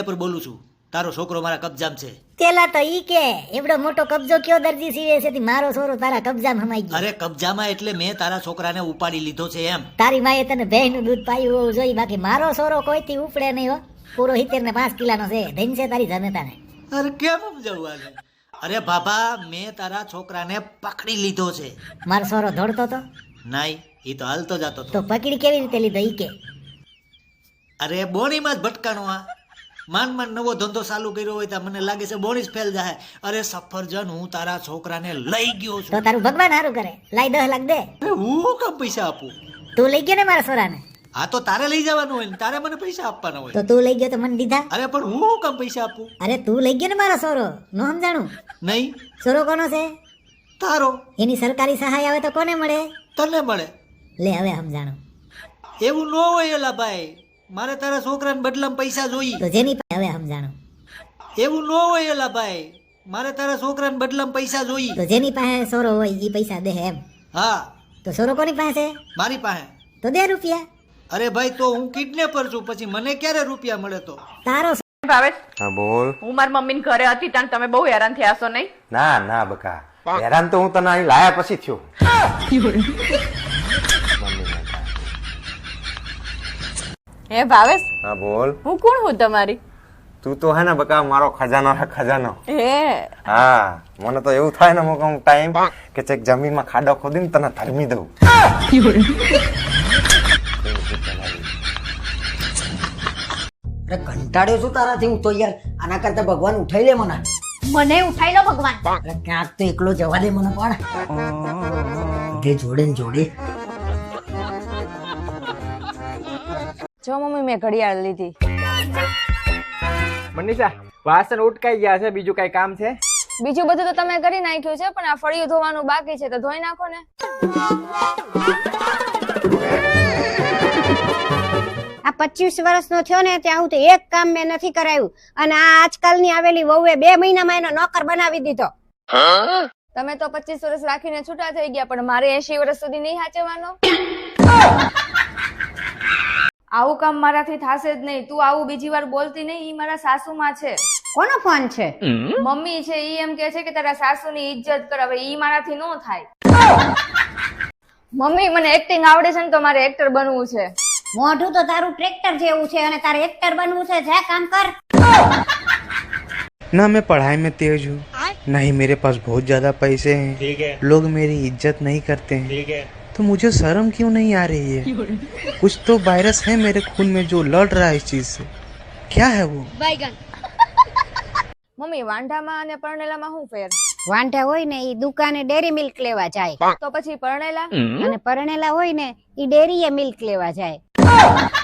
પર બોલું છું. તારો છોકરો મારા કબજામ છે. પેલા તો ઈ કે એવડો મોટો કબજો કયો દરજી સીવે છે? તી મારો છોરો તારા કબજામ હમાઈ ગયો. અરે કબજામાં એટલે મેં તારા છોકરાને ઉપાડી લીધો છે એમ. તારી માએ તને ભેંનું દૂધ પાયું હોવું જોઈએ. બાકી મારો છોરો કોઈથી ઉપડે નહીં હો. પૂરો હિતેર ને પાંચ કિલાનો છે. ધન છે તારી જનતાને. અરે કેમ સમજાવું આને અરે બાબા મેં તારા છોકરાને પકડી લીધો છે. મારો છોરો દોડતો તો? નાઈ એ તો હાલતો જતો તો પકડી કેવી રીતે લીધો ઈ કે? અરે બોણીમાં જ ભટકાણો આ. માન માંડ નવો ધંધો ચાલુ કર્યો હોય તો મને લાગે છે બોણી ફેલ જાય અરે સફરજન હું તારા છોકરાને લઈ ગયો તો તારું ભગવાન સારું કરે. લાઈ દસ લાખ દે. હું કેમ પૈસા આપું? તું લઈ ગયો ને મારા છોરાને? હા તો તારે લઈ જવાનું હોય ને તારે મને પૈસા આપવાના હોય. તો તું લઈ ગયો તો મને દીધા? અરે પણ હું કેમ પૈસા આપું? અરે તું લઈ ગયો ને મારો સોરો નો સમજાણું? નહીં. સોરો કોનો છે? તારો. એની સરકારી સહાય આવે તો કોને મળે? તને મળે. લે હવે સમજાણું. એવું ન હોય એલા ભાઈ. મારે તારા છોકરાને બદલામાં પૈસા જોઈએ. તો જેની હવે સમજાણો? એવું ન હોય એલા ભાઈ. મારે તારા છોકરાને બદલામાં પૈસા જોઈએ. તો જેની પાસે સોરો હોય એ પૈસા દે એમ. હા. તો સોરો કોની પાસે? છે? મારી પાસે. તો દે રૂપિયા. અરે ભાઈ તો હું કિડનેપર છું. પછી મને ક્યારે રૂપિયા મળે તો? તારો ભાવેશ હા બોલ. હું મારી મમ્મીને ઘરે હતી તાણ તમે બહુ હેરાન થયા છો નહીં? ના ના બકા. હેરાન તો હું તને અહીં લાયા પછી થયો. હે ભાવેશ હા બોલ. હું કોણ હું તમારી? તું તો હે ને બકા મારો ખજાનો હે ખજાનો. હે? હા મને તો એવું થાય ને અમુક અમુક ટાઈમ કે ચેક જમીનમાં ખાડો ખોદીને તને ધરમી દઉં. અરે કંટાળ્યો છું તારાથી હું તો યાર. આના કરતા ભગવાન ઉઠાઈ લે મને. મને ઉઠાઈ લો ભગવાન. અરે ક્યાંક તો એકલો જવા દે મને પણ. જે જોડે ને જોડે. જો મમ્મી મેં ઘડિયાળ લીધી. મનીષા વાસણ ઉટકાઈ ગયા છે બીજું કઈ કામ છે? બીજું બધું તો તમે કરી નાખ્યું છે પણ આ ફળિયું ધોવાનું બાકી છે તો ધોઈ નાખો ને. આ પચીસ વર્ષનો થયો ને ત્યાં હું તો એક કામ મેં નથી કરાયું. અને આ આજકાલની આવેલી વહુએ બે મહિનામાં એનો નોકર બનાવી દીધો. તમે તો પચીસ વર્ષ રાખીને છૂટા થઈ ગયા પણ મારે એસી વર્ષ સુધી નહીં સાચવવાનો આવું કામ મારાથી થશે જ નહીં તું આવું બીજી વાર બોલતી નહીં ઈ મારા સાસુમાં છે કોનો ફોન છે મમ્મી છે ઈ એમ કે છે કે તારા સાસુની ઇજ્જત કર હવે ઈ મારાથી ન થાય મમ્મી મને એક્ટિંગ આવડે છે ને તો મારે એક્ટર બનવું છે મોઢું તો તારું ટ્રેક્ટર જેવું છે અને તારે એક્ટર બનવું છે જા કામ કર ना मैं पढ़ाई में तेज हूँ नहीं मेरे पास बहुत ज्यादा पैसे हैं लोग मेरी इज्जत नहीं करते हैं तो मुझे शर्म क्यों नहीं आ रही है कुछ तो वायरस है मेरे खून में जो लड़ रहा है इस चीज से क्या है वो મમ્મી વાંઢામાં અને પરણેલામાં શું ફેર વાંઢા હોય ને ઈ દુકાને ડેરી મિલ્ક લેવા જાય તો પછી પરણેલા અને પરણેલા હોય ને ઈ ડેરીએ મિલ્ક લેવા જાય